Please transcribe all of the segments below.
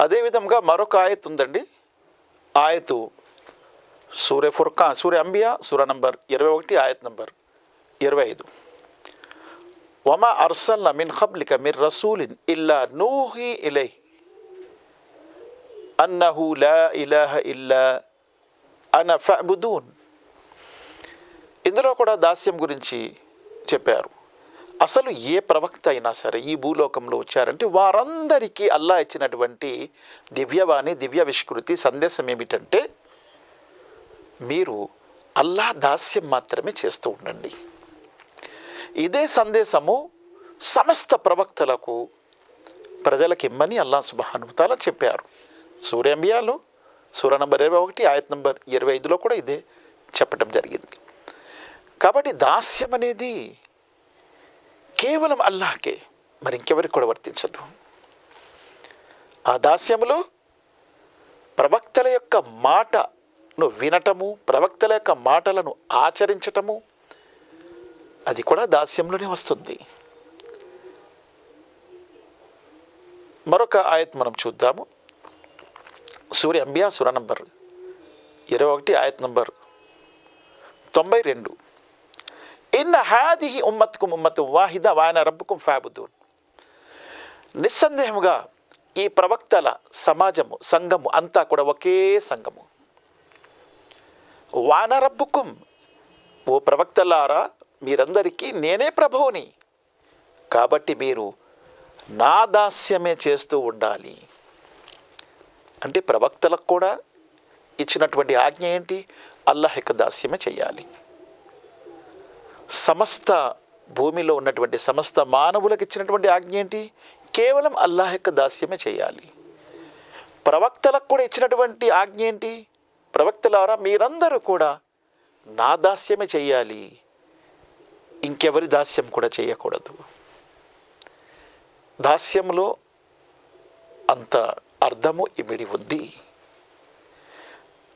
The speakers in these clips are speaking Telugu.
అదేవిధంగా మరొక ఆయత్ ఉందండి. ఆయతు సూర్య ఫుర్ఖాన్ సూర్య అంబియా సూర నంబర్ ఇరవై ఒకటి ఆయత్ నంబర్ ఇరవై ఐదు. వమా అర్సల్ మిన్ హబ్లిక మిర్ రసూలిన్ ఇల్లా నూహి ఇలై అన్నహు లా ఇలాహ ఇల్లా అన ఫబుదూన్ ఇందులో కూడా దాస్యం గురించి చెప్పారు. అసలు ఏ ప్రవక్త అయినా సరే ఈ భూలోకంలో వచ్చారంటే వారందరికీ అల్లా ఇచ్చినటువంటి దివ్యవాణి దివ్య విష్కృతి సందేశం ఏమిటంటే మీరు అల్లా దాస్యం మాత్రమే చేస్తూ ఉండండి. ఇదే సందేశము సమస్త ప్రవక్తలకు ప్రజలకు ఇమ్మని అల్లా సుబహానుతాల చెప్పారు. సూర్యంబియాలో సూర నంబర్ ఇరవై ఒకటి ఆయత్ నంబర్ ఇరవై ఐదులో కూడా ఇదే చెప్పడం జరిగింది. కాబట్టి దాస్యం అనేది కేవలం అల్లాహకే మరి ఇంకెవరికి కూడా వర్తించదు. ఆ దాస్యములో ప్రవక్తల యొక్క మాటను వినటము ప్రవక్తల యొక్క మాటలను ఆచరించటము అది కూడా దాస్యంలోనే వస్తుంది. మరొక ఆయత్ మనం చూద్దాము. సూర్య అంబియా సుర నంబర్ ఇరవై ఒకటి ఆయత్ నంబర్ తొంభై రెండు. ఇన్న హాదిహి ఉమ్మత్కు ఉమ్మతు వాహిద వాయన రబ్బుకుం ఫాబుదూన్ నిస్సందేహముగా ఈ ప్రవక్తల సమాజము సంఘము అంతా కూడా ఒకే సంఘము వాన రబ్బుకుం ఓ ప్రవక్తలారా మీరందరికీ నేనే ప్రభువుని కాబట్టి మీరు నా దాస్యమే చేస్తూ ఉండాలి అంటే ప్రవక్తలకు కూడా ఇచ్చినటువంటి ఆజ్ఞ ఏంటి అల్లాహ్ యొక్క దాస్యమే చేయాలి సమస్త భూమిలో ఉన్నటువంటి సమస్త మానవులకు ఇచ్చినటువంటి ఆజ్ఞ ఏంటి? కేవలం అల్లాహ్ యొక్క దాస్యమే చేయాలి. ప్రవక్తలకు కూడా ఇచ్చినటువంటి ఆజ్ఞ ఏంటి? ప్రవక్తలారా మీరందరూ కూడా నా దాస్యమే చేయాలి. ఇంకెవరి దాస్యం కూడా చేయకూడదు. దాస్యంలో అంత అర్థము ఇమిడి ఉంది.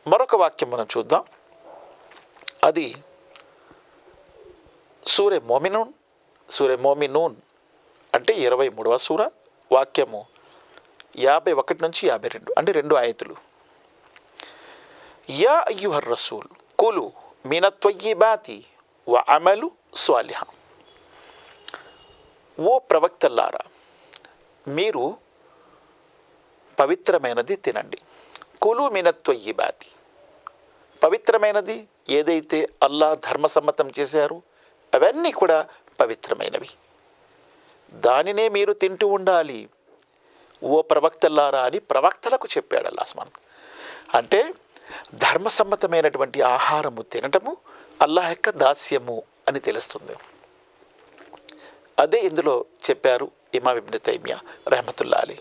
మరొక వాక్యం మనం చూద్దాం. అది సూర్య మోమినూన్ సూర్య మోమినూన్ అంటే ఇరవై మూడవ సూర వాక్యము. యాభై ఒకటి నుంచి యాభై రెండు అంటే రెండు ఆయతులు. యా అయ్యుహర్ రసూల్ కులు మీనత్వయ్యి బాతి వ అమలు స్వాలిహ. ఓ ప్రవక్తల్లారా మీరు పవిత్రమైనది తినండి. కులు మీనత్వయ్యి బాతి. పవిత్రమైనది ఏదైతే అల్లా ధర్మసమ్మతం చేశారు అవన్నీ కూడా పవిత్రమైనవి. దానినే మీరు తింటూ ఉండాలి. ఓ ప్రవక్తల్లారా అని ప్రవక్తలకు చెప్పాడు అల్లాస్మాన్ అంటే ధర్మసమ్మతమైనటువంటి ఆహారము తినటము అల్లాహ్ యొక్క దాస్యము అని తెలుస్తుంది. అదే ఇందులో చెప్పారు ఇమా ఇబ్న్ తైమియా రహమతుల్లా అలీ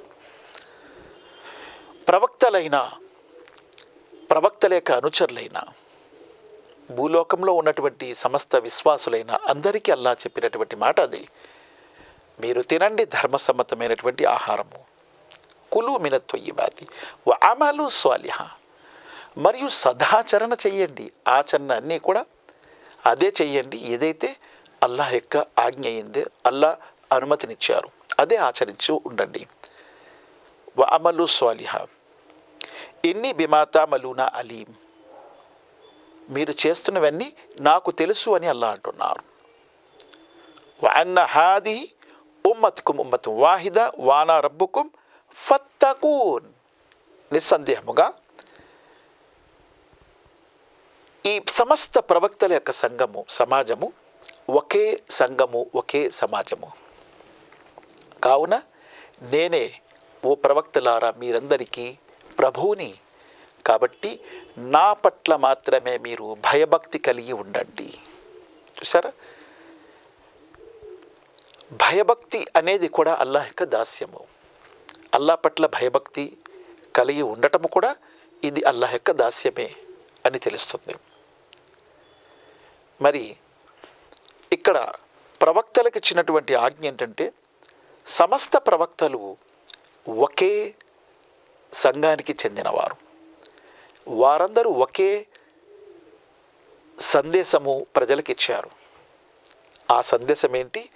ప్రవక్తలైన ప్రవక్తల యొక్క అనుచరులైన భూలోకంలో ఉన్నటువంటి సమస్త విశ్వాసులైన అందరికీ అల్లా చెప్పినటువంటి మాట అది. మీరు తినండి ధర్మసమ్మతమైనటువంటి ఆహారము. కులు మినత్వయ్యిబాతి వ అమలు స్వాలిహ. మరియు సదాచరణ చెయ్యండి. ఆచరణ అన్నీ కూడా అదే చెయ్యండి. ఏదైతే అల్లాహ్ యొక్క ఆజ్ఞ అయిందే అల్లా అనుమతినిచ్చారు. అదే ఆచరించు ఉండండి. వ అమలు స్వాలిహ. ఇన్ని బిమాతా మలూనా అలీం. మీరు చేస్తున్నవన్నీ నాకు తెలుసు అని అల్లా అంటున్నారు. అన్న హాది ఉమ్మత్కుం ఉమ్మత్ వాహిద వానా రబ్బుకుం ఫత్తకూన్ నిస్సందేహముగా ఈ సమస్త ప్రవక్తల యొక్క సంఘము సమాజము ఒకే సంఘము ఒకే సమాజము. కావున నేనే ఓ ప్రవక్తలారా మీరందరికీ ప్రభువుని కాబట్టి నా పట్ల మాత్రమే మీరు భయభక్తి కలిగి ఉండండి. చూసారా భయభక్తి అనేది కూడా అల్లాహ్ యొక్క దాస్యము. అల్లా పట్ల భయభక్తి కలిగి ఉండటము కూడా ఇది అల్లాహ్ యొక్క దాస్యమే అని తెలుస్తుంది. మరి ఇక్కడ ప్రవక్తలకు ఇచ్చినటువంటి ఆజ్ఞ ఏంటంటే సమస్త ప్రవక్తలు ఒకే సంఘానికి చెందినవారు. వారందరూ ఒకే సందేశము ప్రజలకు ఇచ్చారు ఆ సందేశం ఏంటి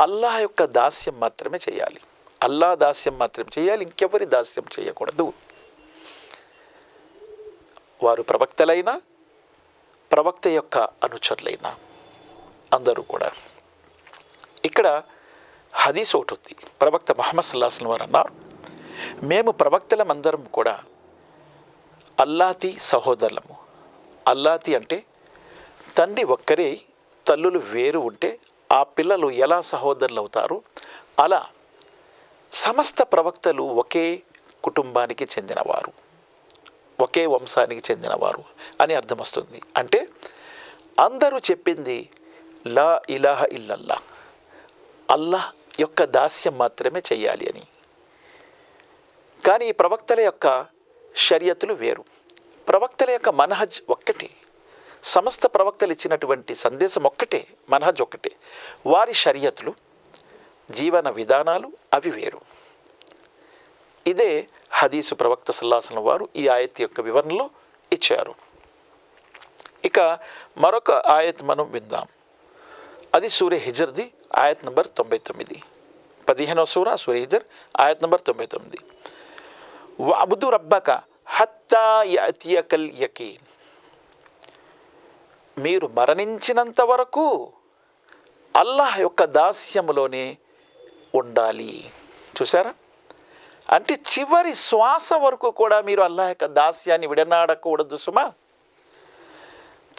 అల్లాహ్ యొక్క దాస్యం మాత్రమే చేయాలి. అల్లా దాస్యం మాత్రమే చేయాలి. ఇంకెవరి దాస్యం చేయకూడదు. వారు ప్రవక్తలైనా ప్రవక్త యొక్క అనుచరులైనా అందరూ కూడా. ఇక్కడ హదీస్ ఒకటి ఉంది. ప్రవక్త మహమ్మద్ సల్లాహం వారు అన్నారు మేము ప్రవక్తలమందరం కూడా అల్లాతి సహోదరులము. అల్లాతి అంటే తండ్రి ఒక్కరే తల్లులు వేరు ఉంటే ఆ పిల్లలు ఎలా సహోదరులు అవుతారు? అలా సమస్త ప్రవక్తలు ఒకే కుటుంబానికి చెందినవారు. ఒకే వంశానికి చెందినవారు అని అర్థం వస్తుంది అంటే అందరూ చెప్పింది లా ఇలాహ ఇల్లల్లా. అల్లాహ్ యొక్క దాస్యం మాత్రమే చేయాలి అని. కానీ ఈ ప్రవక్తల యొక్క షరియతులు వేరు. ప్రవక్తల యొక్క మనహజ్ ఒక్కటే. సమస్త ప్రవక్తలు ఇచ్చినటువంటి సందేశం ఒక్కటే మనహజ్ ఒక్కటే. వారి షరియతులు జీవన విధానాలు అవి వేరు. ఇదే హదీసు ప్రవక్త సల్లాసన వారు ఈ ఆయత్ యొక్క వివరణలో ఇచ్చారు. ఇక మరొక ఆయత్ మనం విందాం. అది సూర్య హిజర్ది ఆయత్ నంబర్ తొంభై తొమ్మిది. పదిహేనవ సూర సూర్య హిజర్ ఆయత్ నంబర్ తొంభై తొమ్మిది. వఅబుదు రబ్బక హత్తా యతియకల్ యకీన్. మీరు మరణించినంత వరకు అల్లాహ్ యొక్క దాస్యములోనే ఉండాలి. చూసారా అంటే చివరి శ్వాస వరకు కూడా మీరు అల్లాహ్ యొక్క దాస్యాన్ని విడనాడకూడదు సుమా.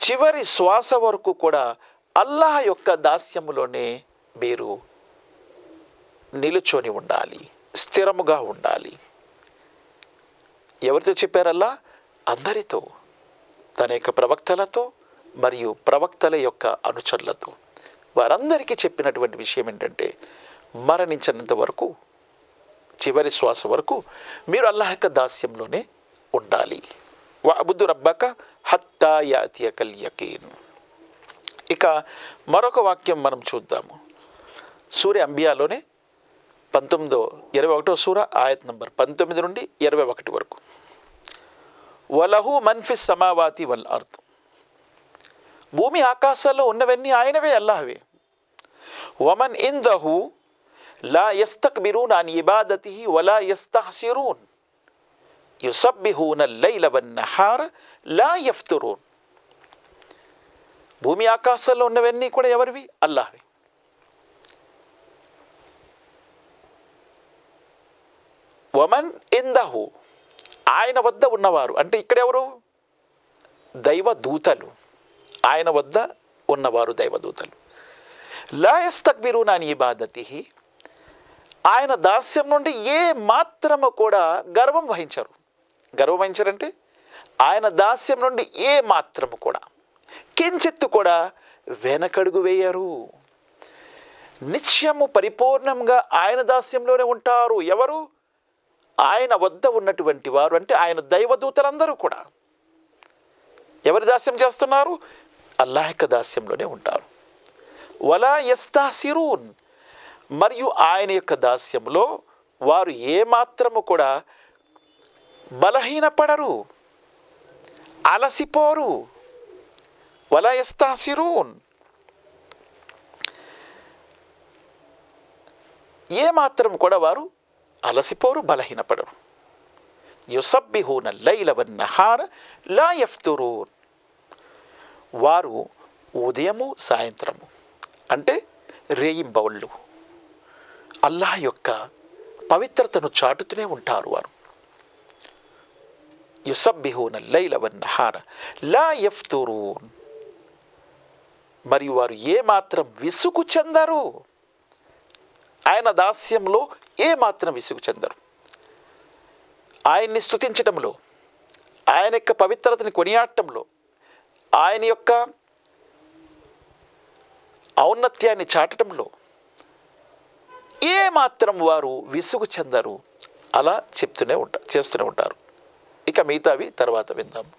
చివరి శ్వాస వరకు కూడా అల్లాహ్ యొక్క దాస్యములోనే మీరు నిలుచొని ఉండాలి స్థిరముగా ఉండాలి. ఎవరితో చెప్పారల్లా? అందరితో. తన యొక్క ప్రవక్తలతో మరియు ప్రవక్తల యొక్క అనుచరులతో. వారందరికీ చెప్పినటువంటి విషయం ఏంటంటే మరణించినంత వరకు చివరి శ్వాస వరకు మీరు అల్లాహ్ యొక్క దాస్యంలోనే ఉండాలి. వఅబుద్దు రబ్బక హత్తా యాతియకల్ యకీన్. ఇక మరొక వాక్యం మనం చూద్దాము. సూర్య అంబియాలోనే పంతొమ్మిదో ఇరవై ఒకటో సూర ఆయత్ నంబర్ పంతొమ్మిది నుండి ఇరవై ఒకటి వరకు. వలహు మన్ఫిస్ సమావాతి వల్ అర్థం భూమి ఆకాశాల్లో ఉన్నవన్నీ ఆయనవే అల్లాహవే. వమన్ ఇన్ దహు లా యస్తక్బిరూన్ అన్ ఇబాదతి వలా యస్తహసిరూన్. యుసబ్బిహూన లైల వన్నహార లా యఫ్తురూన్. భూమి ఆకాశాల్లో ఉన్నవన్నీ కూడా ఎవరివి? అల్లాహవి. వమన్ ఇందహు. ఆయన వద్ద ఉన్నవారు. అంటే ఇక్కడెవరు? దైవ దూతలు. ఆయన వద్ద ఉన్నవారు దైవదూతలు లాయస్తక్బిరు నాని బాధతి ఆయన దాస్యం నుండి ఏ మాత్రము కూడా గర్వం వహించరు. గర్వం వహించరంటే ఆయన దాస్యం నుండి ఏ మాత్రము కూడా. కించెత్తు కూడా వెనకడుగు వేయరు. నిత్యము పరిపూర్ణంగా ఆయన దాస్యంలోనే ఉంటారు. ఎవరు? ఆయన వద్ద ఉన్నటువంటి వారు అంటే ఆయన దైవదూతలందరూ కూడా. ఎవరి దాస్యం చేస్తున్నారు? అల్లాహ్ యొక్క దాస్యంలోనే ఉంటారు. వలా యస్తాసిరూన్. మరియు ఆయన యొక్క దాస్యంలో వారు ఏమాత్రము కూడా బలహీనపడరు. అలసిపోరు. వలా యస్తాసిరూన్. ఏమాత్రం కూడా వారు అలసిపోరు బలహీనపడరు. యుసబ్బిహూన లైల వన్నహార లా యఫ్తురూన్. వారు ఉదయము సాయంత్రము అంటే రేయింబౌళ్ళు అల్లాహ్ యొక్క పవిత్రతను చాటుతూనే ఉంటారు వారు. యుసబ్బిహూన లైలవన్నహార లా యఫ్తురూన్. మరియు వారు ఏమాత్రం విసుగు చెందరు. ఆయన దాస్యంలో ఏమాత్రం విసుగు చెందరు. ఆయన్ని స్థుతించడంలో ఆయన యొక్క పవిత్రతని కొనియాడటంలో ఆయన యొక్క ఔన్నత్యాన్ని చాటడంలో ఏమాత్రం వారు విసుగు చెందరు. అలా చెప్తూనే ఉంటారు చేస్తూనే ఉంటారు. ఇక మిగతావి తర్వాత విందాం.